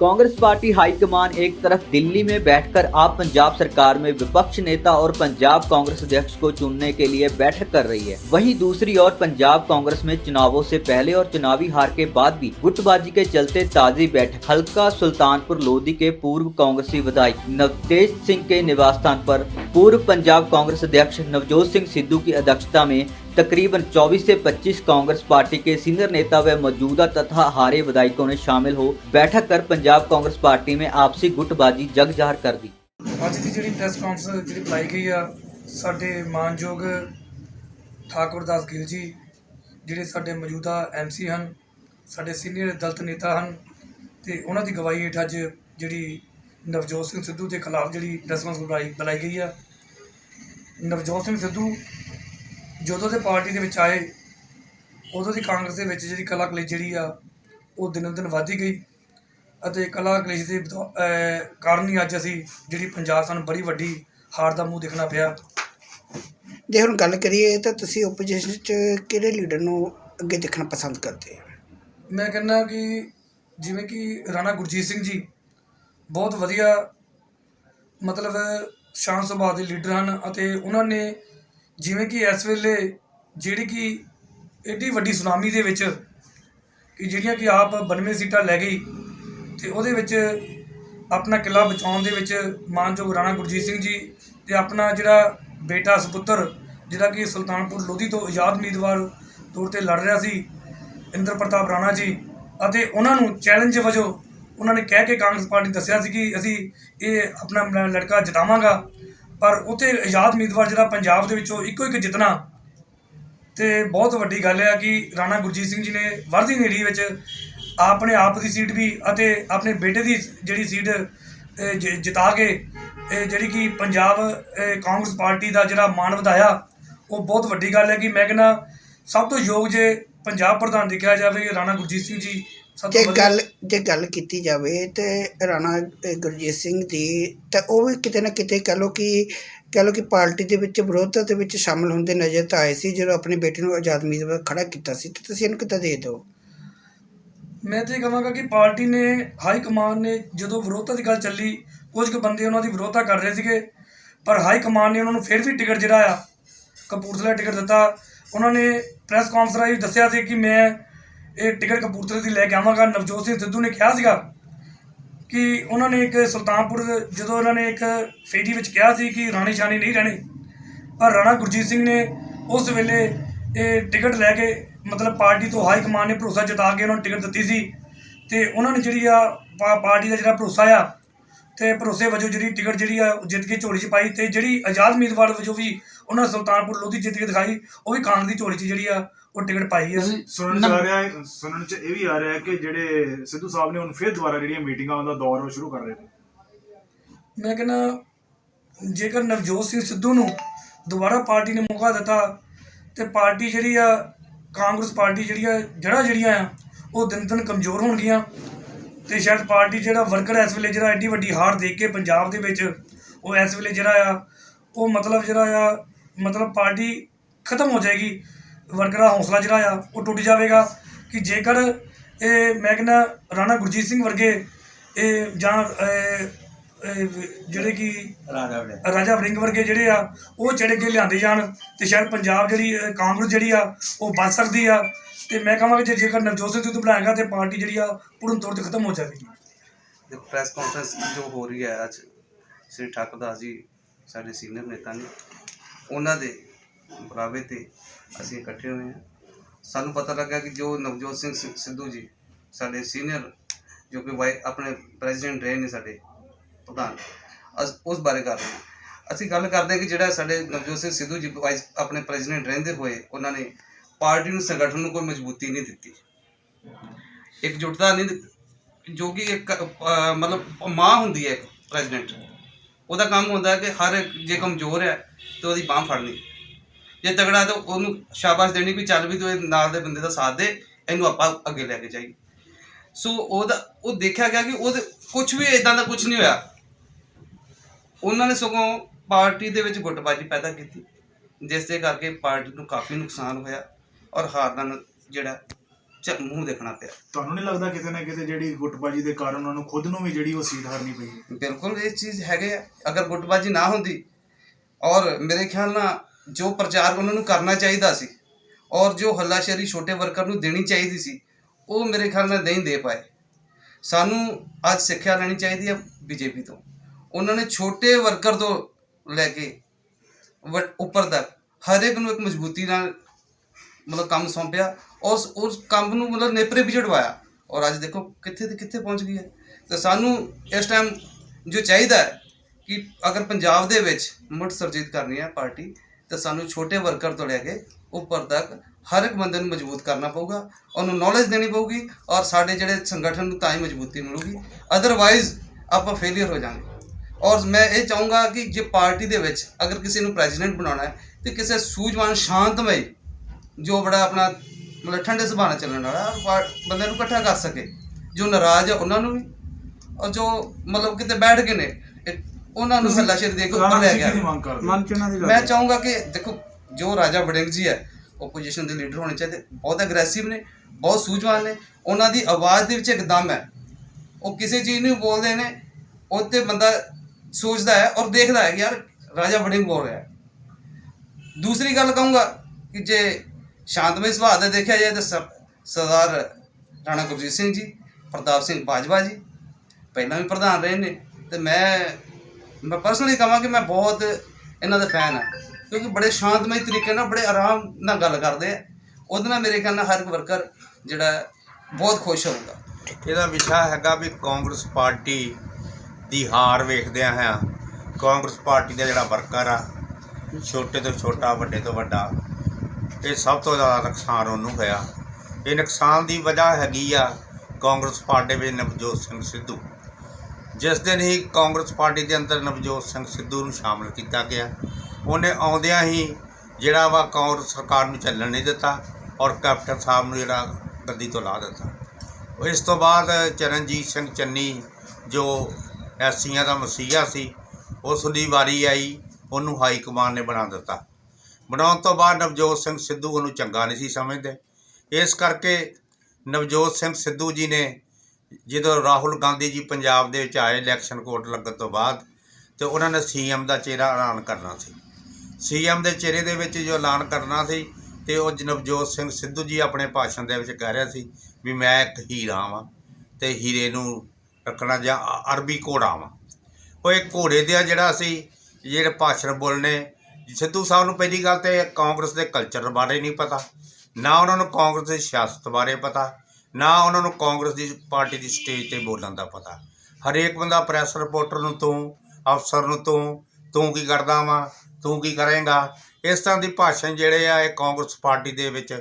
Congress party high command एक तरफ़ दिल्ली में बैठकर आप पंजाब सरकार में विपक्ष नेता और पंजाब कांग्रेस अध्यक्ष को चुनने के लिए बैठक कर रही है। वहीं दूसरी ओर पंजाब कांग्रेस में चुनावों से पहले और चुनावी हार के बाद भी गुटबाजी के चलते ताजी बैठक, हल्का सुल्तानपुर लोधी के पूर्व कांग्रेसी विधायक नवतेज सिंह के निवास स्थान पर पूर्व पंजाब कांग्रेस अध्यक्ष नवजोत सिंह सिद्धू की अध्यक्षता में तकरीबन 24 से 25 कांग्रेस पार्टी के सीनियर नेता व मौजूदा तथा हारे विधायकों ने शामिल हो बैठक कर पंजाब कांग्रेस पार्टी में आपसी गुटबाजी जग जाहिर कर दी ਅੱਜ ਦੀ ਜਿਹੜੀ ਪ੍ਰੈਸ ਕਾਨਫਰੰਸ ਜਿਹੜੀ ਬੁਲਾਈ ਗਈ ਆ ਸਾਡੇ ਮਾਨਯੋਗ ਠਾਕੁਰ ਦਾਸ ਗਿੱਲ ਜੀ ਜਿਹੜੇ ਸਾਡੇ ਮੌਜੂਦਾ ਐਮਸੀ ਹਨ ਸਾਡੇ ਸੀਨੀਅਰ ਦਲਿਤ ਨੇਤਾ ਹਨ ਤੇ ਉਹਨਾਂ ਦੀ ਗਵਾਹੀ ਹੇਠ ਅੱਜ ਜਿਹੜੀ ਨਵਜੋਤ ਸਿੰਘ ਸਿੱਧੂ ਦੇ ਖਿਲਾਫ ਜਿਹੜੀ ਪ੍ਰੈਸ ਕਾਨਫਰੰਸ ਬੁਲਾਈ ਬੁਲਾਈ ਗਈ ਆ ਨਵਜੋਤ ਸਿੰਘ ਸਿੱਧੂ ਜਦੋਂ ਦੇ ਪਾਰਟੀ ਦੇ ਵਿੱਚ ਆਏ ਉਦੋਂ ਦੀ ਕਾਂਗਰਸ ਦੇ ਵਿੱਚ ਜਿਹੜੀ ਕਲਾ ਕਲੇਸ਼ ਜਿਹੜੀ ਆ ਉਹ ਦਿਨੋਂ ਦਿਨ ਵਧਦੀ ਗਈ ਅਤੇ ਕਲਾ ਕਲੇਸ਼ ਦੇ ਕਾਰਨ ਹੀ ਅੱਜ ਅਸੀਂ ਜਿਹੜੀ ਪੰਜਾਬ ਸਾਨੂੰ ਬੜੀ ਵੱਡੀ ਹਾਰ ਦਾ ਮੂੰਹ ਦੇਖਣਾ ਪਿਆ। ਜੇ ਹੁਣ ਗੱਲ ਕਰੀਏ ਤਾਂ ਤੁਸੀਂ ਓਪੋਜੀਸ਼ਨ 'ਚ ਕਿਹੜੇ ਲੀਡਰ ਨੂੰ ਅੱਗੇ ਦੇਖਣਾ ਪਸੰਦ ਕਰਦੇ ਹੋ? ਮੈਂ ਕਹਿੰਦਾ ਕਿ ਜਿਵੇਂ ਕਿ ਰਾਣਾ ਗੁਰਜੀਤ ਸਿੰਘ ਜੀ ਬਹੁਤ ਵਧੀਆ ਮਤਲਬ ਸ਼ਾਂਤ ਸੁਭਾਅ ਦੇ ਲੀਡਰ ਹਨ ਅਤੇ ਉਹਨਾਂ ਨੇ ਜਿਵੇਂ ਕਿ ਇਸ ਵੇਲੇ ਜਿਹੜੀ ਕਿ ਐਡੀ ਵੱਡੀ ਸੁਨਾਮੀ ਦੇ ਵਿੱਚ ਕਿ ਜਿਹੜੀਆਂ ਕਿ ਆਪ 92 ਸੀਟਾਂ ਲੈ ਗਈ ਤੇ ਉਹਦੇ ਵਿੱਚ ਆਪਣਾ ਕਿਲਾ ਬਚਾਉਣ ਦੇ ਵਿੱਚ ਮਾਨਯੋਗ ਰਾਣਾ ਗੁਰਜੀਤ ਸਿੰਘ ਜੀ ਤੇ ਆਪਣਾ ਜਿਹੜਾ ਬੇਟਾ ਸੁਪੁੱਤਰ, ਜਿਹੜਾ ਕਿ ਸੁਲਤਾਨਪੁਰ ਲੋਧੀ ਤੋਂ ਆਜ਼ਾਦ ਉਮੀਦਵਾਰ ਤੌਰ ਤੇ ਲੜ ਰਿਹਾ ਸੀ, ਇੰਦਰ ਪ੍ਰਤਾਪ ਰਾਣਾ ਜੀ ਅਤੇ ਉਹਨਾਂ ਨੂੰ ਚੈਲੰਜ ਵਜੋਂ ਉਹਨਾਂ ਨੇ ਕਹਿ ਕੇ ਕਾਂਗਰਸ ਪਾਰਟੀ ਦੱਸਿਆ ਸੀ ਕਿ ਅਸੀਂ ਇਹ ਆਪਣਾ ਲੜਕਾ ਜਿਤਾਵਾਂਗਾ। ਪਰ ਉੱਥੇ ਆਜ਼ਾਦ ਉਮੀਦਵਾਰ ਜਿਹੜਾ ਪੰਜਾਬ ਦੇ ਵਿੱਚੋਂ ਇੱਕੋ ਇੱਕ ਜਿੱਤਣਾ ਤੇ ਬਹੁਤ ਵੱਡੀ ਗੱਲ ਹੈ ਕਿ ਰਾਣਾ ਗੁਰਜੀਤ ਸਿੰਘ ਜੀ ਨੇ ਵਰਦੀ ਨੇੜੀ ਵਿੱਚ ਆਪਣੇ ਆਪ ਦੀ ਸੀਟ ਵੀ ਅਤੇ ਆਪਣੇ ਬੇਟੇ ਦੀ ਜਿਹੜੀ ਸੀਟ ਜਿਤਾ ਕੇ ਇਹ ਜਿਹੜੀ ਕਿ ਪੰਜਾਬ ਕਾਂਗਰਸ ਪਾਰਟੀ ਦਾ ਜਿਹੜਾ ਮਾਣ ਵਧਾਇਆ, ਉਹ ਬਹੁਤ ਵੱਡੀ ਗੱਲ ਹੈ ਕਿ ਮੈਂ ਕਹਿੰਦਾ ਸਭ ਤੋਂ ਯੋਗ ਜੇ ਪੰਜਾਬ ਪ੍ਰਧਾਨ ਦੇਖਿਆ ਜਾਵੇ ਰਾਣਾ ਗੁਰਜੀਤ ਸਿੰਘ ਜੀ ਜੇ ਗੱਲ ਜੇ ਗੱਲ ਕੀਤੀ ਜਾਵੇ ਤੇ ਰਾਣਾ ਗੁਰਜੀਤ ਸਿੰਘ ਦੀ ਤਾਂ ਉਹ ਵੀ ਕਿਤੇ ਨਾ ਕਿਤੇ ਕਹ ਲੋ ਕਿ ਕਹ ਲੋ ਕਿ ਪਾਰਟੀ ਦੇ ਵਿੱਚ ਵਿਰੋਧਤਾ ਦੇ ਵਿੱਚ ਸ਼ਾਮਲ ਹੁੰਦੇ ਨਜ਼ਰ ਤਾਂ ਆਏ ਸੀ ਜਦੋਂ ਆਪਣੇ ਬੇਟੇ ਨੂੰ ਆਜ਼ਾਦ ਉਮੀਦਵਾਰ ਖੜਾ ਕੀਤਾ ਸੀ। ਤੇ ਤੁਸੀਂ ਇਹਨੂੰ ਕਿੱਦਾਂ ਦੇ ਦਿਓ ਮੈਂ ਤੇ ਕਹਾਂਗਾ ਕਿ ਪਾਰਟੀ ਨੇ ਹਾਈ ਕਮਾਨ ਨੇ ਜਦੋਂ ਵਿਰੋਧਤਾ ਦੀ ਗੱਲ ਚੱਲੀ ਕੁਝ ਕੁ ਬੰਦੇ ਉਹਨਾਂ ਦੀ ਵਿਰੋਧਤਾ ਕਰ ਰਹੇ ਸੀਗੇ ਪਰ ਹਾਈ ਕਮਾਨ ਨੇ ਉਹਨਾਂ ਨੂੰ ਫਿਰ ਵੀ ਟਿਕਟ ਜਿਹੜਾ ਆ ਕਪੂਰਥਲਾ ਟਿਕਟ ਦਿੱਤਾ। ਉਹਨਾਂ ਨੇ ਪ੍ਰੈਸ ਕਾਨਫਰੰਸ ਰਾਹੀਂ ਦੱਸਿਆ ਸੀ ਕਿ ਮੈਂ ਇਹ ਟਿਕਟ ਕਪੂਰਥਲੇ ਦੀ ਲੈ ਕੇ ਆਵਾਂਗਾ। ਨਵਜੋਤ ਸਿੰਘ ਸਿੱਧੂ ਨੇ ਕਿਹਾ ਸੀਗਾ ਕਿ ਉਹਨਾਂ ਨੇ ਇੱਕ ਸੁਲਤਾਨਪੁਰ, ਜਦੋਂ ਉਹਨਾਂ ਨੇ ਇੱਕ ਫੇਰੀ ਵਿੱਚ ਕਿਹਾ ਸੀ ਕਿ ਰਾਣੀ ਸ਼ਾਨੀ ਨਹੀਂ ਰਹਿਣੇ, ਪਰ ਰਾਣਾ ਗੁਰਜੀਤ ਸਿੰਘ ਨੇ ਉਸ ਵੇਲੇ ਇਹ ਟਿਕਟ ਲੈ ਕੇ, ਮਤਲਬ ਪਾਰਟੀ ਤੋਂ ਹਾਈ ਕਮਾਨ ਨੇ ਭਰੋਸਾ ਜਤਾ ਕੇ ਉਹਨਾਂ ਨੂੰ ਟਿਕਟ ਦਿੱਤੀ ਸੀ ਤੇ ਉਹਨਾਂ ਨੇ ਜਿਹੜੀ ਆ ਪਾ- ਪਾਰਟੀ ਦਾ ਜਿਹੜਾ ਭਰੋਸਾ ਆ ਤੇ ਭਰੋਸੇ ਵਜੋਂ ਜਿਹੜੀ ਟਿਕਟ ਜਿਹੜੀ ਆ ਜਿੱਤ ਕੇ ਝੋਲੀ 'ਚ ਪਾਈ ਤੇ ਜਿਹੜੀ ਆਜ਼ਾਦ ਉਮੀਦਵਾਰ ਵਜੋਂ ਵੀ ਉਹਨਾਂ ਨੇ ਸੁਲਤਾਨਪੁਰ ਲੋਧੀ ਜਿੱਤ ਕੇ ਦਿਖਾਈ ਉਹ ਵੀ ਕਾਂਗਰਸ ਦੀ ਝੋਲੀ 'ਚ ਜਿਹੜੀ ਆ ਉਹ ਟਿਕਟ ਪਾਈ ਆ। ਸੁਣਨ ਚ ਆ ਰਿਹਾ ਹੈ ਸੁਣਨ ਚ ਇਹ ਵੀ ਆ ਰਿਹਾ ਹੈ ਕਿ ਜਿਹੜੇ ਸਿੱਧੂ ਸਾਹਿਬ ਨੇ ਹੁਣ ਫਿਰ ਦੁਬਾਰਾ ਜਿਹੜੀਆਂ ਮੀਟਿੰਗਾਂ ਦਾ ਦੌਰ ਉਹ ਸ਼ੁਰੂ ਕਰ ਰਹੇ ਨੇ। ਮੈਂ ਕਹਿੰਦਾ ਜੇਕਰ ਨਵਜੋਤ ਸਿੰਘ ਸਿੱਧੂ ਨੂੰ ਦੁਬਾਰਾ ਪਾਰਟੀ ਨੇ ਮੌਕਾ ਦਿੱਤਾ ਤੇ ਪਾਰਟੀ ਜਿਹੜੀ ਆ ਕਾਂਗਰਸ ਪਾਰਟੀ ਜਿਹੜੀ ਆ ਜੜਾ ਜਿਹੜੀਆਂ ਆ ਉਹ ਦਿਨ ਦਿਨ ਕਮਜ਼ੋਰ ਹੋਣਗੀਆਂ। ਤੇ ਸ਼ਾਇਦ ਪਾਰਟੀ ਜਿਹੜਾ ਵਰਕਰ ਇਸ ਵੇਲੇ ਜਿਹੜਾ ਐਡੀ ਵੱਡੀ ਹਾਰ ਦੇਖ ਕੇ ਪੰਜਾਬ ਦੇ ਵਿੱਚ ਉਹ ਇਸ ਵੇਲੇ ਜਿਹੜਾ ਆ ਉਹ ਮਤਲਬ ਜਿਹੜਾ ਆ ਮਤਲਬ ਪਾਰਟੀ ਖਤਮ ਹੋ ਜਾਏਗੀ। ਵਰਕਰਾਂ ਦਾ ਹੌਸਲਾ ਜਿਹੜਾ ਆ ਉਹ ਟੁੱਟ ਜਾਵੇਗਾ ਕਿ ਜੇਕਰ ਇਹ ਮੈਂ ਕਹਿੰਦਾ ਰਾਣਾ ਗੁਰਜੀਤ ਸਿੰਘ ਵਰਗੇ ਇਹ ਜਾਂ ਜਿਹੜੇ ਕਿ ਰਾਜਾ ਵੜਿੰਗ। ਵਰਗੇ ਜਿਹੜੇ ਆ ਉਹ ਚੜੇ ਕੇ ਲਿਆਂਦੇ ਜਾਣ ਤੇ ਸ਼ਾਇਦ ਪੰਜਾਬ ਜਿਹੜੀ ਕਾਂਗਰਸ ਜਿਹੜੀ ਆ ਉਹ ਬਚ ਸਕਦੀ ਆ। ਤੇ ਮੈਂ ਕਹਾਂਗਾ ਜੇ ਜੇਕਰ ਨਵਜੋਤ ਸਿੰਘ ਸਿੱਧੂ ਬਣਾਏਗਾ ਤੇ ਪਾਰਟੀ ਜਿਹੜੀ ਆ ਪੂਰਨ ਤੌਰ ਤੇ ਖਤਮ ਹੋ ਜਾਵੇਗੀ। ਦੇਖੋ ਪ੍ਰੈਸ ਕਾਨਫਰੰਸ ਜੋ ਹੋ ਰਹੀ ਹੈ ਅੱਜ, ਸ੍ਰੀ ਠਾਕੁਰ ਦਾਸ ਜੀ, ਸਾਡੇ ਸੀਨੀਅਰ ਨੇਤਾ ਨੇ, ਉਹਨਾਂ ਦੇ ਬੁਲਾਵੇ ਤੇ ਅਸੀਂ ਇਕੱਠੇ ਹੋਏ ਹਾਂ। ਸਾਨੂੰ ਪਤਾ ਲੱਗਾ ਕਿ ਜੋ ਨਵਜੋਤ ਸਿੰਘ ਸਿੱਧੂ ਜੀ, ਸਾਡੇ ਸੀਨੀਅਰ ਜੋ ਕਿ ਵਾਈ ਆਪਣੇ ਪ੍ਰੈਜ਼ੀਡੈਂਟ ਰਹੇ ਨੇ ਸਾਡੇ ਪ੍ਰਧਾਨ, ਅਸ, ਉਸ ਬਾਰੇ ਕਰ ਰਹੇ ਹਾਂ ਅਸੀਂ ਗੱਲ ਕਰਦੇ ਹਾਂ ਕਿ ਜਿਹੜਾ ਸਾਡੇ ਨਵਜੋਤ ਸਿੰਘ ਸਿੱਧੂ ਜੀ ਵਾਈਸ ਆਪਣੇ ਪ੍ਰੈਜ਼ੀਡੈਂਟ ਰਹਿੰਦੇ ਹੋਏ, ਉਹਨਾਂ ਨੇ ਪਾਰਟੀ ਨੂੰ ਸੰਗਠਨ ਨੂੰ ਕੋਈ ਮਜ਼ਬੂਤੀ ਨਹੀਂ ਦਿੱਤੀ। ਇਕਜੁੱਟਤਾ ਨਹੀਂ ਦਿੱਤੀ ਜੋ ਕਿ ਇੱਕ ਅਹ, ਮਤਲਬ ਮਾਂ ਹੁੰਦੀ ਹੈ ਇੱਕ ਪ੍ਰੈਜ਼ੀਡੈਂਟ। ਉਹਦਾ ਕੰਮ ਹੁੰਦਾ ਹੈ ਕਿ ਹਰ ਇੱਕ ਜੇ ਕਮਜ਼ੋਰ ਹੈ ਤੇ ਉਹਦੀ ਬਾਹ ਫੜਨੀ। ਜੇ ਤਗੜਾ ਤਾਂ ਉਹਨੂੰ ਸ਼ਾਬਾਸ਼ ਦੇਣੀ ਵੀ ਚੱਲ ਵੀ ਤੂੰ ਇਹ ਨਾਲ ਦੇ ਬੰਦੇ ਦਾ ਸਾਥ ਦੇ ਇਹਨੂੰ ਆਪਾਂ ਅੱਗੇ ਲੈ ਕੇ ਜਾਈਏ। ਸੋ ਉਹਦਾ ਉਹ ਦੇਖਿਆ ਗਿਆ ਕਿ ਉਹਦੇ ਕੁਝ ਵੀ ਇਦਾਂ ਦਾ ਕੁਝ ਨਹੀਂ ਹੋਇਆ। ਉਹਨਾਂ ਨੇ ਸਗੋਂ ਪਾਰਟੀ ਦੇ ਵਿੱਚ ਗੁੱਟਬਾਜੀ ਪੈਦਾ ਕੀਤੀ ਜਿਸ ਦੇ ਕਰਕੇ ਪਾਰਟੀ ਨੂੰ ਕਾਫੀ ਨੁਕਸਾਨ ਹੋਇਆ। ਔਰ ਹਾਰ ਦਾ ਜਿਹੜਾ ਚ- ਮੂੰਹ ਦੇਖਣਾ ਪਿਆ। ਤੁਹਾਨੂੰ ਨਹੀਂ ਲੱਗਦਾ ਕਿਤੇ ਨਾ ਕਿਤੇ ਜਿਹੜੀ ਗੁੱਟਬਾਜੀ ਦੇ ਕਾਰਨ ਉਹਨਾਂ ਨੂੰ ਖੁਦ ਨੂੰ ਵੀ ਜਿਹੜੀ ਉਹ ਸੀਟ ਹਾਰਨੀ ਪਈ ਹੈ? ਬਿਲਕੁਲ ਇਹ ਚੀਜ਼ ਹੈਗੇ ਆ। ਅਗਰ ਗੁੱਟਬਾਜੀ ਨਾ ਹੁੰਦੀ ਔਰ ਮੇਰੇ ਖਿਆਲ ਨਾਲ ਜੋ ਪ੍ਰਚਾਰ ਉਹਨਾਂ ਨੂੰ ਕਰਨਾ ਚਾਹੀਦਾ ਸੀ ਔਰ ਜੋ ਹੱਲਾਸ਼ੇਰੀ ਛੋਟੇ ਵਰਕਰ ਨੂੰ ਦੇਣੀ ਚਾਹੀਦੀ ਸੀ ਉਹ ਮੇਰੇ ਖਿਆਲ ਨਾਲ ਨਹੀਂ ਦੇ ਪਾਏ। ਸਾਨੂੰ ਅੱਜ ਸਿੱਖਿਆ ਲੈਣੀ ਚਾਹੀਦੀ ਹੈ ਬੀਜੇਪੀ ਤੋਂ। ਉਹਨਾਂ ਨੇ ਛੋਟੇ ਵਰਕਰ ਤੋਂ ਲੈ ਕੇ ਵ- ਉੱਪਰ ਤੱਕ ਹਰ ਇੱਕ ਨੂੰ ਇੱਕ ਮਜ਼ਬੂਤੀ ਨਾਲ ਮਤਲਬ ਕੰਮ ਸੌਂਪਿਆ, ਉਸ ਉਸ ਕੰਮ ਨੂੰ ਮਤਲਬ ਨੇਪਰੇ ਵੀ ਚੜਵਾਇਆ ਔਰ ਅੱਜ ਦੇਖੋ ਕਿੱਥੇ ਤੇ ਕਿੱਥੇ ਪਹੁੰਚ ਗਈ ਹੈ। ਤੇ ਸਾਨੂੰ ਇਸ ਟਾਈਮ ਜੋ ਚਾਹੀਦਾ ਹੈ ਕਿ ਅਗਰ ਪੰਜਾਬ ਦੇ ਵਿੱਚ ਮੁੜ ਸਰਜੀਤ ਕਰਨੀ ਹੈ ਪਾਰਟੀ, ਤਾਂ ਸਾਨੂੰ ਛੋਟੇ ਵਰਕਰ ਤੋਂ ਲੈ ਕੇ ਉੱਪਰ ਤੱਕ ਹਰ ਇੱਕ ਬੰਦੇ ਨੂੰ ਮਜ਼ਬੂਤ ਕਰਨਾ ਪਊਗਾ, ਉਹਨੂੰ ਨੌਲੇਜ ਦੇਣੀ ਪਊਗੀ ਔਰ ਸਾਡੇ ਜਿਹੜੇ ਸੰਗਠਨ ਨੂੰ ਤਾਂ ਹੀ ਮਜ਼ਬੂਤੀ ਮਿਲੂਗੀ। ਅਦਰਵਾਈਜ਼ ਆਪਾਂ ਫੇਲਿਅਰ ਹੋ ਜਾਵਾਂਗੇ। ਔਰ ਮੈਂ ਇਹ ਚਾਹੂੰਗਾ ਕਿ ਜੇ ਪਾਰਟੀ ਦੇ ਵਿੱਚ ਅਗਰ ਕਿਸੇ ਨੂੰ ਪ੍ਰੈਜ਼ੀਡੈਂਟ ਬਣਾਉਣਾ ਹੈ, ਤੇ ਕਿਸੇ ਸੂਝਵਾਨ ਸ਼ਾਂਤਮਈ ਜੋ ਬੜਾ ਆਪਣਾ ਮਤਲਬ ਠੰਡੇ ਸੁਭਾਅ ਨਾਲ ਚੱਲਣ ਵਾਲਾ ਬੰਦੇ ਨੂੰ ਇਕੱਠਾ ਕਰ ਸਕੇ। ਜੋ ਨਾਰਾਜ਼ ਹੈ ਉਹਨਾਂ ਨੂੰ ਵੀ ਔਰ ਜੋ ਮਤਲਬ ਕਿਤੇ ਬੈਠ ਗਏ ਨੇ ਉਹਨਾਂ ਨੂੰ ਹੱਲਾਸ਼ੇਰੀ ਦੇ ਕੇ ਉੱਪਰ ਲੈ ਗਿਆ? ਮੈਂ ਚਾਹੂੰਗਾ ਕਿ ਦੇਖੋ ਜੋ ਰਾਜਾ ਵੜਿੰਗ ਜੀ ਹੈ ਆਪੋਜੀਸ਼ਨ ਦੇ ਲੀਡਰ ਹੋਣੇ ਚਾਹੀਦੇ ਬਹੁਤ ਐਗਰੈਸਿਵ ਨੇ ਬਹੁਤ ਸੂਝਵਾਨ ਨੇ ਉਹਨਾਂ ਦੀ ਆਵਾਜ਼ ਦੇ ਵਿੱਚ ਇੱਕ ਦਮ ਹੈ। ਉਹ ਕਿਸੇ ਚੀਜ਼ ਨੂੰ ਬੋਲਦੇ ਨੇ ਉਹ ਤੇ ਬੰਦਾ ਸੋਚਦਾ ਹੈ ਔਰ ਦੇਖਦਾ ਹੈ ਕਿ ਯਾਰ ਰਾਜਾ ਵੜਿੰਗ ਬੋਲ ਰਿਹਾ ਹੈ। ਦੂਸਰੀ ਗੱਲ ਕਹੂੰਗਾ ਕਿ ਜੇ ਸ਼ਾਂਤਮਈ ਸੁਭਾਅ ਦੇ ਦੇਖਿਆ ਜਾਏ ਤਾਂ ਸਰਦਾਰ ਰਾਣਾ ਗੁਰਜੀਤ ਸਿੰਘ ਜੀ, ਪ੍ਰਤਾਪ ਸਿੰਘ ਬਾਜਵਾ ਜੀ, ਪਹਿਲਾਂ ਵੀ ਪ੍ਰਧਾਨ ਰਹੇ ਨੇ ਤੇ ਮੈਂ ਮੈਂ ਪਰਸਨਲੀ ਕਹਾਂ ਕਿ ਮੈਂ ਬਹੁਤ ਇਹਨਾਂ ਦਾ ਫੈਨ ਹਾਂ, ਕਿਉਂਕਿ ਬੜੇ ਸ਼ਾਂਤਮਈ ਤਰੀਕੇ ਨਾਲ, ਬੜੇ ਆਰਾਮ ਨਾਲ ਗੱਲ ਕਰਦੇ ਆ। ਉਹਦੇ ਨਾਲ ਮੇਰੇ ਖਿਆਲ ਨਾਲ ਹਰ ਇੱਕ ਵਰਕਰ ਜਿਹੜਾ ਬਹੁਤ ਖੁਸ਼ ਹੋਊਗਾ। ਇਹਦਾ ਵਿਸ਼ਾ ਹੈਗਾ ਵੀ ਕਾਂਗਰਸ ਪਾਰਟੀ ਦੀ ਹਾਰ ਵੇਖਦਿਆਂ ਹਾਂ ਕਾਂਗਰਸ ਪਾਰਟੀ ਦਾ ਜਿਹੜਾ ਵਰਕਰ ਆ, ਛੋਟੇ ਤੋਂ ਛੋਟਾ, ਵੱਡੇ ਤੋਂ ਵੱਡਾ ਇਹ ਸਭ ਤੋਂ ਜ਼ਿਆਦਾ ਨੁਕਸਾਨ ਉਹਨੂੰ ਹੋਇਆ। ਇਹ ਨੁਕਸਾਨ ਦੀ ਵਜ੍ਹਾ ਹੈਗੀ ਆ ਕਾਂਗਰਸ ਪਾਰਟੀ ਵਿੱਚ ਨਵਜੋਤ ਸਿੰਘ ਸਿੱਧੂ। ਜਿਸ ਦਿਨ ਹੀ ਕਾਂਗਰਸ ਪਾਰਟੀ ਦੇ ਅੰਦਰ ਨਵਜੋਤ ਸਿੰਘ ਸਿੱਧੂ ਨੂੰ ਸ਼ਾਮਲ ਕੀਤਾ ਗਿਆ, ਉਹਨੇ ਆਉਂਦਿਆਂ ਹੀ ਜਿਹੜਾ ਵਾ ਕਾਂਗਰਸ ਸਰਕਾਰ ਨੂੰ ਚੱਲਣ ਨਹੀਂ ਦਿੱਤਾ ਔਰ ਕੈਪਟਨ ਸਾਹਿਬ ਨੂੰ ਜਿਹੜਾ ਗੱਦੀ ਤੋਂ ਲਾ ਦਿੱਤਾ। ਇਸ ਤੋਂ ਬਾਅਦ ਚਰਨਜੀਤ ਸਿੰਘ ਚੰਨੀ, ਜੋ ਐਸੀਆਂ ਦਾ ਮਸੀਹਾ ਸੀ, ਉਸ ਦੀ ਵਾਰੀ ਆਈ, ਉਹਨੂੰ ਹਾਈ ਕਮਾਨ ਨੇ ਬਣਾ ਦਿੱਤਾ। ਬਣਾਉਣ ਤੋਂ ਬਾਅਦ ਨਵਜੋਤ ਸਿੰਘ ਸਿੱਧੂ ਉਹਨੂੰ ਚੰਗਾ ਨਹੀਂ ਸੀ ਸਮਝਦੇ। ਇਸ ਕਰਕੇ ਨਵਜੋਤ ਸਿੰਘ ਸਿੱਧੂ ਜੀ ਨੇ ਜਦੋਂ ਰਾਹੁਲ ਗਾਂਧੀ ਜੀ ਪੰਜਾਬ ਦੇ ਵਿੱਚ ਆਏ ਇਲੈਕਸ਼ਨ ਕੋਟ ਲੱਗਣ ਤੋਂ ਬਾਅਦ, ਤੇ ਉਹਨਾਂ ਨੇ ਸੀਐਮ ਦਾ ਚਿਹਰਾ ਐਲਾਨ ਕਰਨਾ ਸੀ। ਸੀਐਮ ਦੇ ਚਿਹਰੇ ਦੇ ਵਿੱਚ ਜੋ ਐਲਾਨ ਕਰਨਾ ਸੀ, ਤੇ ਉਹ ਨਵਜੋਤ ਸਿੰਘ ਸਿੱਧੂ ਜੀ ਆਪਣੇ ਭਾਸ਼ਣ ਦੇ ਵਿੱਚ ਕਹਿ ਰਿਹਾ ਸੀ ਵੀ ਮੈਂ ਇੱਕ ਹੀਰਾ ਵਾਂ ਤੇ ਹੀਰੇ ਨੂੰ ਰੱਖਣਾ ਜਾਂ ਅਰਬੀ ਘੋੜਾ ਵਾਂ। ਉਹ ਇਹ ਘੋੜੇ ਦਾ ਜਿਹੜਾ ਸੀ ਜਿਹੜੇ ਭਾਸ਼ਣ ਬੋਲਣੇ ਸਿੱਧੂ ਸਾਹਿਬ ਨੂੰ ਪਹਿਲੀ ਗੱਲ ਤੇ ਕਾਂਗਰਸ ਦੇ ਕਲਚਰ ਬਾਰੇ ਨਹੀਂ ਪਤਾ, ਨਾ ਉਹਨਾਂ ਨੂੰ ਕਾਂਗਰਸ ਦੀ ਸਿਆਸਤ ਬਾਰੇ ਪਤਾ, ਨਾ ਉਹਨਾਂ ਨੂੰ ਕਾਂਗਰਸ ਦੀ ਪਾਰਟੀ ਦੀ ਸਟੇਜ ਤੇ ਬੋਲਣ ਦਾ ਪਤਾ। ਹਰੇਕ ਬੰਦਾ ਪ੍ਰੈਸ ਰਿਪੋਰਟਰ ਨੂੰ ਤੂੰ, ਅਫਸਰ ਨੂੰ ਤੂੰ ਤੂੰ ਕੀ ਕਰਦਾ ਵਾਂ, ਤੂੰ ਕੀ ਕਰੇਂਗਾ? ਇਸ ਤਰ੍ਹਾਂ ਦੀ ਭਾਸ਼ਣ ਜਿਹੜੇ ਆ, ਇਹ ਕਾਂਗਰਸ ਪਾਰਟੀ ਦੇ ਵਿੱਚ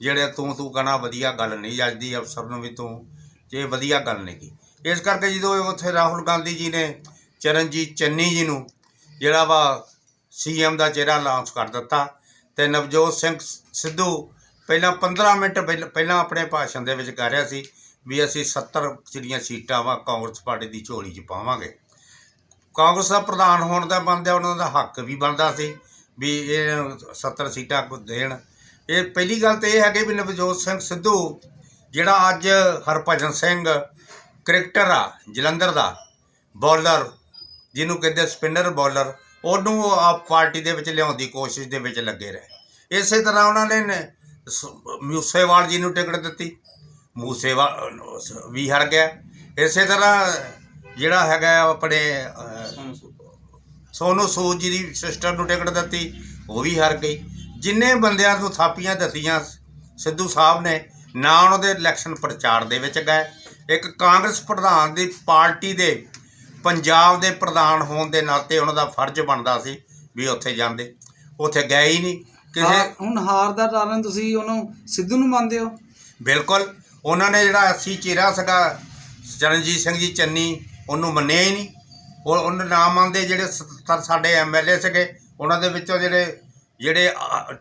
ਜਿਹੜੇ ਤੂੰ ਤੂੰ ਕਹਿਣਾ ਵਧੀਆ ਗੱਲ ਨਹੀਂ ਜੱਜਦੀ, ਅਫਸਰ ਨੂੰ ਵੀ ਤੂੰ, ਜੇ ਵਧੀਆ ਗੱਲ ਨਹੀਂ ਕੀ ਇਸ ਕਰਕੇ ਜਦੋਂ ਉੱਥੇ ਰਾਹੁਲ ਗਾਂਧੀ ਜੀ ਨੇ ਚਰਨਜੀਤ ਚੰਨੀ ਜੀ ਨੂੰ ਜਿਹੜਾ ਵਾ ਸੀਐਮ ਦਾ ਚਿਹਰਾ ਲਾਂਚ ਕਰ ਦਿੱਤਾ ਤੇ ਨਵਜੋਤ ਸਿੰਘ ਸਿੱਧੂ ਪਹਿਲਾਂ 15 ਮਿੰਟ ਪਹਿਲ- ਪਹਿਲਾਂ ਆਪਣੇ ਭਾਸ਼ਣ ਦੇ ਵਿੱਚ ਕਹਿ ਰਿਹਾ ਸੀ ਵੀ ਅਸੀਂ 70 ਜਿਹੜੀਆਂ ਸੀਟਾਂ ਵਾ ਕਾਂਗਰਸ ਪਾਰਟੀ ਦੀ ਝੋਲੀ 'ਚ ਪਾਵਾਂਗੇ। ਕਾਂਗਰਸ ਦਾ ਪ੍ਰਧਾਨ ਹੋਣ ਦਾ ਬਣਦਾ ਉਹਨਾਂ ਦਾ ਹੱਕ ਵੀ ਬਣਦਾ ਸੀ ਵੀ ਇਹ 70 ਸੀਟਾਂ ਕੋ ਦੇਣ। ਇਹ ਪਹਿਲੀ ਗੱਲ ਤੇ ਇਹ ਹੈ ਵੀ ਨਵਜੋਤ ਸਿੰਘ ਸਿੱਧੂ ਜਿਹੜਾ ਅੱਜ ਹਰਭਜਨ ਸਿੰਘ ਕ੍ਰਿਕਟਰ ਆ, ਜਲੰਧਰ ਦਾ ਬੌਲਰ, ਜਿਹਨੂੰ ਕਹਿੰਦੇ ਸਪਿਨਰ ਬੌਲਰ ਉਹਨੂੰ ਉਹ ਆਪ ਪਾਰਟੀ ਦੇ ਵਿੱਚ ਲਿਆਉਣ ਦੀ ਕੋਸ਼ਿਸ਼ ਦੇ ਵਿੱਚ ਲੱਗੇ ਰਹੇ। ਇਸੇ ਤਰ੍ਹਾਂ ਉਹਨਾਂ ਨੇ ਸ- ਮੂਸੇਵਾਲ ਜੀ ਨੂੰ ਟਿਕਟ ਦਿੱਤੀ। ਮੂਸੇਵਾਲ ਵੀ ਹਰ ਗਿਆ। ਇਸੇ ਤਰ੍ਹਾਂ ਜਿਹੜਾ ਹੈਗਾ ਆਪਣੇ ਅਹ, ਸੋਨੂ ਸੂਦ ਜੀ ਦੀ ਸਿਸਟਰ ਨੂੰ ਟਿਕਟ ਦਿੱਤੀ ਉਹ ਵੀ ਹਰ ਗਈ। ਜਿੰਨੇ ਬੰਦਿਆਂ ਨੂੰ ਥਾਪੀਆਂ ਦਿੱਤੀਆਂ ਸਿੱਧੂ ਸਾਹਿਬ ਨੇ ਨਾ ਉਹਨਾਂ ਦੇ ਇਲੈਕਸ਼ਨ ਪ੍ਰਚਾਰ ਦੇ ਵਿੱਚ ਗਏ। ਇੱਕ ਕਾਂਗਰਸ ਪ੍ਰਧਾਨ ਦੀ ਪਾਰਟੀ ਦੇ ਪੰਜਾਬ ਦੇ ਪ੍ਰਧਾਨ ਹੋਣ ਦੇ ਨਾਤੇ ਉਹਨਾਂ ਦਾ ਫਰਜ਼ ਬਣਦਾ ਸੀ ਵੀ ਉੱਥੇ ਜਾਂਦੇ। ਉੱਥੇ ਗਏ ਹੀ ਨਹੀਂ। ਕਿਸੇ ਹੁਣ ਹਾਰ ਦਾ ਕਾਰਨ ਤੁਸੀਂ ਉਹਨੂੰ ਸਿੱਧੂ ਨੂੰ ਮੰਨਦੇ ਹੋ? ਬਿਲਕੁਲ। ਉਹਨਾਂ ਨੇ ਜਿਹੜਾ ਅਸੀਂ ਚਿਹਰਾ ਸੀਗਾ ਚਰਨਜੀਤ ਸਿੰਘ ਜੀ ਚੰਨੀ ਉਹਨੂੰ ਮੰਨਿਆ ਹੀ ਨਹੀਂ। ਉਹ ਉਹਨਾਂ ਨਾਮ ਮੰਨਦੇ ਜਿਹੜੇ ਸ- ਸਾਡੇ ਐਮਐਲਏ ਸੀਗੇ ਉਹਨਾਂ ਦੇ ਵਿੱਚੋਂ ਜਿਹੜੇ ਜਿਹੜੇ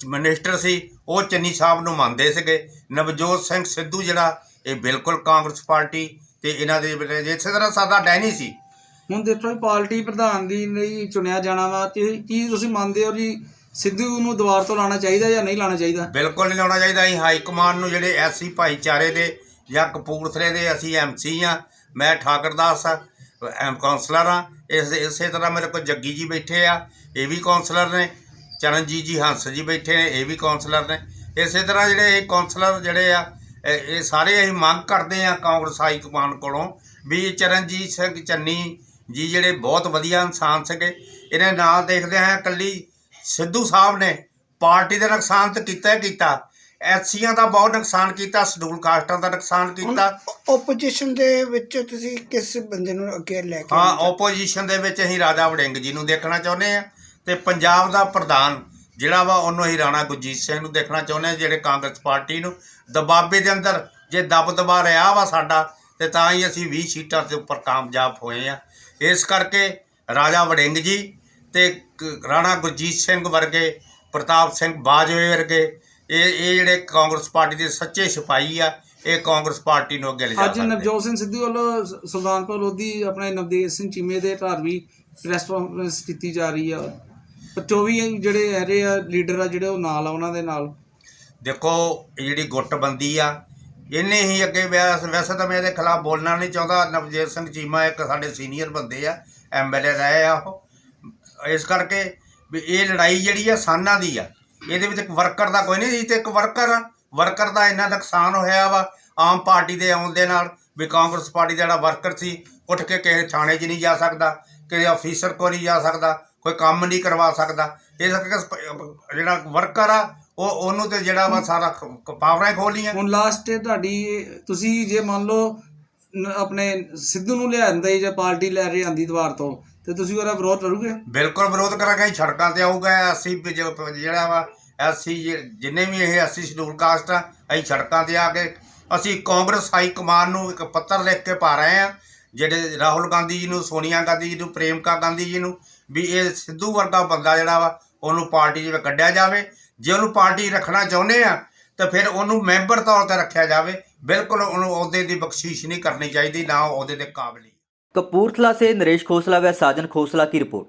ਮਿਨਿਸਟਰ ਸੀ ਉਹ ਚੰਨੀ ਸਾਹਿਬ ਨੂੰ ਮੰਨਦੇ ਸੀਗੇ। ਨਵਜੋਤ ਸਿੰਘ ਸਿੱਧੂ ਜਿਹੜਾ ਇਹ ਬਿਲਕੁਲ ਕਾਂਗਰਸ ਪਾਰਟੀ ਤੇ ਇਹਨਾਂ ਦੇ ਵਿੱਚ ਇਸੇ ਤਰ੍ਹਾਂ ਸਾਦਾ ਡੈਨੀ ਸੀ। ਹੁਣ ਦੇਖੋ ਜੀ, ਪਾਰਟੀ ਪ੍ਰਧਾਨ ਦੀ ਲਈ ਚੁਣਿਆ ਜਾਣਾ ਵਾ, ਤੇ ਕੀ ਤੁਸੀਂ ਮੰਨਦੇ ਹੋ ਜੀ, ਸਿੱਧੂ ਨੂੰ ਦੁਬਾਰ ਤੋਂ ਲਾਣਾ ਚਾਹੀਦਾ ਜਾਂ ਨਹੀਂ ਲਾਣਾ ਚਾਹੀਦਾ? ਬਿਲਕੁਲ ਨਹੀਂ ਲਾਉਣਾ ਚਾਹੀਦਾ ਅਸੀਂ ਹਾਈ ਕਮਾਂਡ ਨੂੰ ਜਿਹੜੇ ਐਸੀ ਭਾਈਚਾਰੇ ਦੇ ਜਾਂ ਕਪੂਰਥਲੇ ਦੇ ਅਸੀਂ ਐਮਸੀ ਆ, ਮੈਂ ਠਾਕਰਦਾਸ ਆ, ਐਮ ਕਾਉਂਸਲਰ ਆ, ਇਸ ਇਸੇ ਤਰ੍ਹਾਂ ਮੇਰੇ ਕੋਲ ਜੱਗੀ ਜੀ ਬੈਠੇ ਆ, ਇਹ ਵੀ ਕਾਉਂਸਲਰ ਨੇ, ਚਰਨਜੀਤ ਜੀ ਹੰਸ ਜੀ ਬੈਠੇ ਨੇ, ਇਹ ਵੀ ਕਾਉਂਸਲਰ ਨੇ। ਇਸੇ ਤਰ੍ਹਾਂ ਜਿਹੜੇ ਇਹ ਕਾਉਂਸਲਰ ਜਿਹੜੇ ਆ, ਇਹ ਇਹ ਸਾਰੇ ਅਸੀਂ ਮੰਗ ਕਰਦੇ ਆ ਕਾਂਗਰਸ ਹਾਈ ਕਮਾਂਡ ਕੋਲੋਂ ਵੀ ਚਰਨਜੀਤ ਸਿੰਘ ਚੰਨੀ ਜੀ ਜਿਹੜੇ ਬਹੁਤ ਵਧੀਆ ਇਨਸਾਨ ਸੀਗੇ ਇਹਨੇ ਨਾਲ ਦੇਖਦੇ ਆ ਕੱਲੀ ਸਿੱਧੂ ਸਾਹਿਬ ਨੇ ਪਾਰਟੀ ਦਾ ਨੁਕਸਾਨ ਤਾਂ ਕੀਤਾ ਹੀ ਕੀਤਾ। ਐਸਸੀਆਂ ਦਾ ਬਹੁਤ ਨੁਕਸਾਨ ਕੀਤਾ ਸ਼ਡਿਊਲ ਕਾਸਟਾਂ ਦਾ ਨੁਕਸਾਨ ਕੀਤਾ। ਓਪੋਜੀਸ਼ਨ ਦੇ ਵਿੱਚ ਤੁਸੀਂ ਕਿਸ ਬੰਦੇ ਨੂੰ ਅੱਗੇ ਲੈ ਕੇ ਹਾਂ? ਓਪੋਜੀਸ਼ਨ ਦੇ ਵਿੱਚ ਅਸੀਂ ਰਾਜਾ ਵੜਿੰਗ ਜੀ ਨੂੰ ਦੇਖਣਾ ਚਾਹੁੰਦੇ ਆ ਤੇ ਪੰਜਾਬ ਦਾ ਪ੍ਰਧਾਨ ਜਿਹੜਾ ਵਾ ਉਹਨੂੰ ਅਸੀਂ ਰਾਣਾ ਗੁਰਜੀਤ ਸਿੰਘ ਨੂੰ ਦੇਖਣਾ ਚਾਹੁੰਦੇ ਆ ਜਿਹੜੇ ਕਾਂਗਰਸ ਪਾਰਟੀ ਨੂੰ ਦਬਾਬੇ ਦੇ ਅੰਦਰ ਜੇ ਦਬ ਦਬਾ ਰਿਹਾ ਵਾ ਸਾਡਾ ਤੇ ਤਾਂ ਹੀ ਅਸੀਂ 20 ਸੀਟਾਂ ਦੇ ਉੱਪਰ ਕਾਮਯਾਬ ਹੋਏ ਆ ਇਸ ਕਰਕੇ ਰਾਜਾ ਵੜਿੰਗ ਜੀ ਤੇ ਰਾਣਾ ਗੁਰਜੀਤ ਸਿੰਘ ਵਰਗੇ ਪ੍ਰਤਾਪ ਸਿੰਘ ਬਾਜਵੇ ਵਰਗੇ ਇਹ ਇਹ ਜਿਹੜੇ ਕਾਂਗਰਸ ਪਾਰਟੀ ਦੇ ਸੱਚੇ ਸਿਪਾਹੀ ਆ ਇਹ ਕਾਂਗਰਸ ਪਾਰਟੀ ਨੂੰ ਅੱਗੇ ਲਿਜਾ ਅੱਜ ਸਕਦੇ। ਨਵਜੋਤ ਸਿੰਘ ਸਿੱਧੂ ਵੱਲੋਂ ਸੁਲਤਾਨਪੁਰ ਲੋਧੀ ਆਪਣੇ ਨਵਦੇਵ ਸਿੰਘ ਚੀਮੇ ਦੇ ਘਰ ਵੀ ਪ੍ਰੈਸ ਕਾਨਫਰੰਸ ਕੀਤੀ ਜਾ ਰਹੀ ਆ। ਪਰ 24 ਜਿਹੜੇ ਹੈਗੇ ਆ ਲੀਡਰ ਆ ਜਿਹੜੇ ਉਹ ਨਾਲ ਆ ਉਹਨਾਂ ਦੇ ਨਾਲ। ਦੇਖੋ ਜਿਹੜੀ ਗੁੱਟਬੰਦੀ ਆ ਇੰਨੇ ਹੀ ਅੱਗੇ ਵੈਸ- ਵੈਸੇ ਤਾਂ ਮੈਂ ਇਹਦੇ ਖਿਲਾਫ ਬੋਲਣਾ ਨਹੀਂ ਚਾਹੁੰਦਾ। ਨਵਜੀਤ ਸਿੰਘ ਚੀਮਾ ਇੱਕ ਸਾਡੇ ਸੀਨੀਅਰ ਬੰਦੇ ਆ ਐਮਐਲਏ ਰਹੇ ਆ ਉਹ। ਇਸ ਕਰਕੇ ਵੀ ਇਹ ਲੜਾਈ ਜਿਹੜੀ ਆ ਸਾਨਾਂ ਦੀ ਆ। ਇਹਦੇ ਵਿੱਚ ਇੱਕ ਵਰਕਰ ਦਾ ਕੋਈ ਨਹੀਂ ਜੀ ਤੇ ਇੱਕ ਵਰਕਰ ਆ। ਵਰਕਰ ਦਾ ਇੰਨਾ ਨੁਕਸਾਨ ਹੋਇਆ ਵਾ ਆਮ ਪਾਰਟੀ ਦੇ ਆਉਣ ਦੇ ਨਾਲ ਵੀ ਕਾਂਗਰਸ ਪਾਰਟੀ ਦਾ ਜਿਹੜਾ ਵਰਕਰ ਸੀ, ਉੱਠ ਕੇ ਕਿਸੇ ਥਾਣੇ 'ਚ ਨਹੀਂ ਜਾ ਸਕਦਾ, ਕਿਸੇ ਅਫੀਸਰ ਕੋਲ ਨਹੀਂ ਜਾ ਸਕਦਾ, ਕੋਈ ਕੰਮ ਨਹੀਂ ਕਰਵਾ ਸਕਦਾ। ਇਸ ਕਰਕੇ ਸਪ- ਜਿਹੜਾ ਵਰਕਰ ਆ ਉਹ ਉਹਨੂੰ ਤੇ ਜਿਹੜਾ ਵਾ ਸਾਰਾ ਪਾਵਰਾਂ ਹੀ ਖੋਲੀਆਂ ਹੁਣ ਲਾਸਟ ਤੇ ਤੁਹਾਡੀ ਤੁਸੀਂ ਜੇ ਮੰਨ ਲਓ ਨ- ਆਪਣੇ ਸਿੱਧੂ ਨੂੰ ਲਿਆਂਦੇ ਜਾਂ ਪਾਰਟੀ ਲੈ ਰਹੀ ਆਂਦੀ ਦੁਆਰ ਤੋਂ ਤੇ ਤੁਸੀਂ ਉਹਦਾ ਵਿਰੋਧ ਕਰੋਗੇ? ਬਿਲਕੁਲ ਵਿਰੋਧ ਕਰਾਂਗੇ ਅਸੀਂ ਸੜਕਾਂ ਤੇ ਆਊਗਾ ਅਸੀਂ ਵੀ ਜੋ- ਜਿਹੜਾ ਵਾ ਅਸੀਂ ਜਿੰਨੇ ਵੀ ਇਹ ਅਸੀਂ ਸ਼ਡਿਊਲ ਕਾਸਟ ਆ ਅਸੀਂ ਸੜਕਾਂ ਤੇ ਆ ਕੇ ਅਸੀਂ ਕਾਂਗਰਸ ਹਾਈ ਕਮਾਨ ਨੂੰ ਇੱਕ ਪੱਤਰ ਲਿਖ ਕੇ ਪਾ ਰਹੇ ਆ ਜਿਹੜੇ ਰਾਹੁਲ ਗਾਂਧੀ ਜੀ ਨੂੰ ਸੋਨੀਆ ਗਾਂਧੀ ਜੀ ਨੂੰ ਪ੍ਰੇਮਕਾ ਗਾਂਧੀ ਜੀ ਨੂੰ ਵੀ ਇਹ ਸਿੱਧੂ ਵਰਗਾ ਬੰਦਾ ਜਿਹੜਾ ਵਾ ਉਹਨੂੰ ਪਾਰਟੀ ਜਿਵੇਂ ਕੱਢਿਆ ਜਾਵੇ ਜੇ ਉਹਨੂੰ ਪਾਰਟੀ ਰੱਖਣਾ ਚਾਹੁੰਦੇ ਆ ਤਾਂ ਫਿਰ ਉਹਨੂੰ ਮੈਂਬਰ ਤੌਰ ਤੇ ਰੱਖਿਆ ਜਾਵੇ ਬਿਲਕੁਲ ਉਹਨੂੰ ਅਹੁਦੇ ਦੀ ਬਖਸ਼ਿਸ਼ ਨਹੀਂ ਕਰਨੀ ਚਾਹੀਦੀ ਨਾ ਉਹ ਅਹੁਦੇ ਦੇ ਕਾਬਲ ਹੀ कपूरथला से नरेश खोसला व साजन खोसला की रिपोर्ट